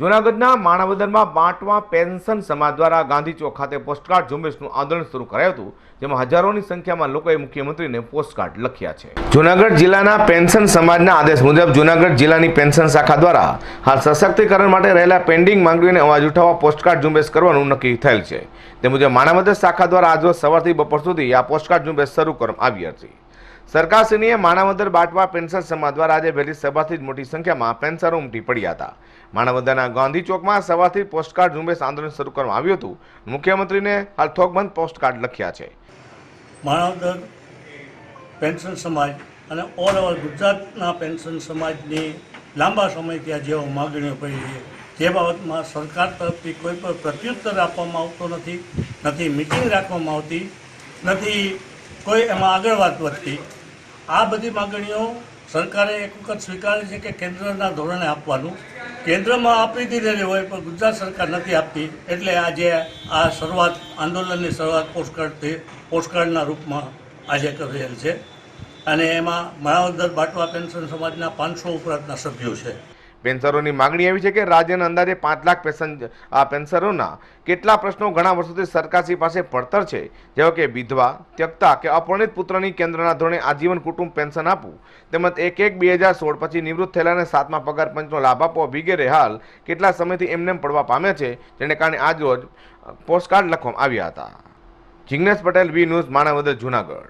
જૂનાગઢના માણાવદરમાં બાંટવા પેન્શન સમાજ દ્વારા ગાંધી ચોક ખાતે પોસ્ટકાર્ડ ઝુંબેશનું આંદોલન શરૂ કરાયું હતું, જેમાં હજારોની સંખ્યામાં લોકોએ મુખ્યમંત્રીને પોસ્ટકાર્ડ લખ્યા છે. જૂનાગઢ જિલ્લાના પેન્શન સમાજના આદેશ મુજબ જૂનાગઢ જિલ્લાની પેન્શન શાખા દ્વારા હાલ સશક્તિકરણ માટે રહેલા પેન્ડિંગ માંગણીઓને અવાજ ઉઠાવવા પોસ્ટકાર્ડ ઝુંબેશ કરવાનું નક્કી થયેલ છે. તે મુજબ માણાવદર શાખા દ્વારા આજરોજ સવારથી બપોર સુધી આ પોસ્ટકાર્ડ ઝુંબેશ શરૂ કરવામાં આવી હતી. સરકારશ્રીએ માણાવદર બાટવા પેન્શન સમાજ દ્વારા આજે વહેલી સભાથી જ મોટી સંખ્યામાં પેન્સરો ઉમટી પડ્યા હતા. માણાવદરના ગાંધી ચોકમાં સવારથી પોસ્ટકાર્ડ ઝુંબેશ આંદોલન શરૂ કરવામાં આવ્યું હતું. મુખ્યમંત્રીને હાલ થોકબંધ પોસ્ટકાર્ડ લખ્યા છે. માણાવદર પેન્શન સમાજ અને ઓલ ઓવર ગુજરાતના પેન્શન સમાજની લાંબા સમયથી આ જેવો માગણીઓ પડી છે, જે બાબતમાં સરકાર તરફથી કોઈ પણ પ્રત્યુત્તર આપવામાં આવતો નથી નથી મિટિંગ રાખવામાં આવતી, નથી કોઈ એમાં આગળ વાત વધતી. આ બધી માગણીઓ સરકારે એક વખત સ્વીકારી છે કે કેન્દ્રના ધોરણે આપવાનું. કેન્દ્રમાં આપી દીધેલી હોય પણ ગુજરાત સરકાર નથી આપતી. એટલે આજે આ શરૂઆત, આંદોલનની શરૂઆત પોસ્ટકાર્ડથી, પોસ્ટકાર્ડના રૂપમાં આજે કરેલ છે. અને એમાં માણાવદર બાટવા પેન્શન સમાજના પાંચસો ઉપરાંતના સભ્યો છે. પેન્શનરોની માગણી એવી છે કે રાજ્યના અંદાજે પાંચ લાખ આ પેન્સરોના કેટલા પ્રશ્નો ઘણા વર્ષોથી સરકારશ્રી પાસે પડતર છે? જેવા કે વિધવા, ત્યક્તા કે અપરિણિત પુત્રની કેન્દ્રના ધોરણે આજીવન કુટુંબ પેન્શન આપવું, તેમજ એક એક બે હજાર સોળ પછી નિવૃત્ત થયેલાને સાતમા પગાર પંચનો લાભ આપવો વગેરે હાલ કેટલા સમયથી એમનેમ પડવા પામ્યા છે? જેને કારણે આજરોજ પોસ્ટકાર્ડ લખવામાં આવ્યા હતા. Jignesh Patel V news, Manavadar, Junagadh.